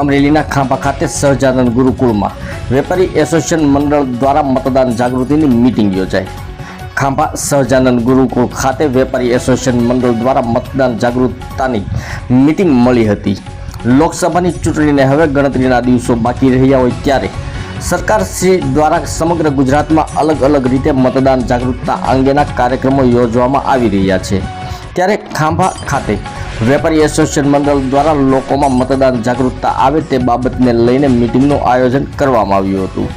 અમરેલીના ખાંભા ખાતે સહજાનંદ ગુરુકુળમાં વેપારી એસોસિએશન મંડળ દ્વારા મતદાન જાગૃતિની મિટિંગ યોજાઈ. ખાંભા સહજાનંદ ગુરુકુળ ખાતે વેપારી એસોસિએશન મંડળ દ્વારા મતદાન જાગૃતતાની મીટિંગ મળી હતી. લોકસભાની ચૂંટણીને હવે ગણતરીના દિવસો બાકી રહ્યા હોય ત્યારે સરકાર શ્રી દ્વારા સમગ્ર ગુજરાતમાં અલગ અલગ રીતે મતદાન જાગૃતતા અંગેના કાર્યક્રમો યોજવામાં આવી રહ્યા છે. ત્યારે ખાંભા ખાતે વેપારી એસોસિએશન મંડળ દ્વારા લોકોમાં મતદાન જાગૃતતા આવે તે બાબતને લઈને મિટિંગનું આયોજન કરવામાં આવ્યું હતું,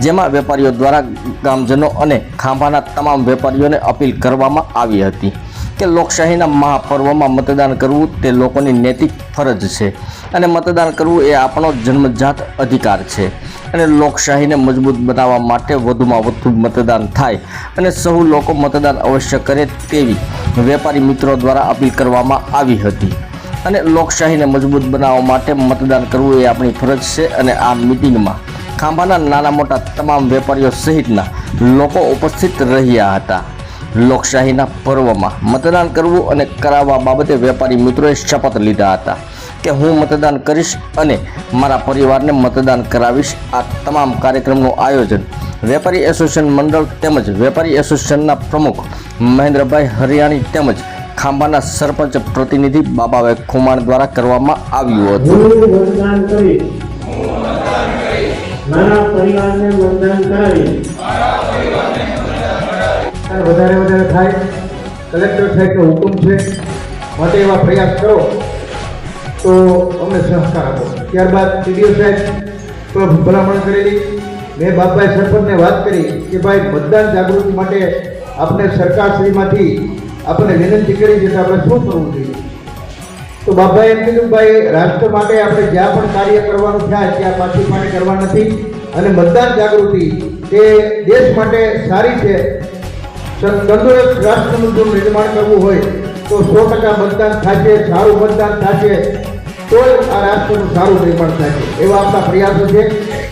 જેમાં વેપારીઓ દ્વારા ગામજનો અને ખાંભાના તમામ વેપારીઓને અપીલ કરવામાં આવી હતી કે લોકશાહીના મહાપર્વમાં મતદાન કરવું તે લોકોની નૈતિક ફરજ છે અને મતદાન કરવું એ આપણો જન્મજાત અધિકાર છે અને લોકશાહીને મજબૂત બનાવવા માટે વધુમાં વધુ મતદાન થાય અને સૌ લોકો મતદાન અવશ્ય કરે તેવી વેપારી મિત્રો દ્વારા અપીલ કરવામાં આવી હતી. અને લોકશાહીને મજબૂત બનાવવા માટે મતદાન કરવું એ આપણી ફરજ છે અને આ મિટિંગમાં ખાંભાના નાના મોટા તમામ વેપારીઓ સહિતના લોકો ઉપસ્થિત રહ્યા હતા. લોકશાહીના પર્વમાં મતદાન કરવું અને કરાવવા બાબતે વેપારી મિત્રોએ શપથ લીધા હતા કે હું મતદાન કરીશ અને મારા પરિવારને મતદાન કરાવીશ. આ તમામ કાર્યક્રમનું આયોજન વેપારી એસોસિએશન મંડળ તેમજ વેપારી એસોસિએશનના પ્રમુખ મહેન્દ્રભાઈ હરિયાણી તેમજ ખાંભાના સરપંચ પ્રતિનિધિ બાબાભાઈ ખુમાણ દ્વારા કરવામાં આવ્યું હતું. પ્રયાસ કરો. તો અમને સહકાર આપો. ત્યારબાદ ટીડીઓ સાહેબ પણ ભલામણ કરેલી. મેં બાપભાઈ સરપંચને વાત કરી કે ભાઈ, મતદાન જાગૃતિ માટે આપણે સરકારશ્રીમાંથી આપણને વિનંતી કરી છે કે આપણે શું કરવું જોઈએ? તો બાપાએ એમ કીધું ભાઈ, રાષ્ટ્ર માટે આપણે જ્યાં પણ કાર્ય કરવાનું થાય, ત્યાં પાછી પાણી કરવા નથી. અને મતદાન જાગૃતિ તે દેશ માટે સારી છે. તંદુરસ્ત રાષ્ટ્રનું જો નિર્માણ કરવું હોય, તો સો ટકા મતદાન થશે સારું મતદાન થશે તો જ આ રાજકોટનું સારું નિર્માણ થાય એવા આપણા પ્રયાસો છે.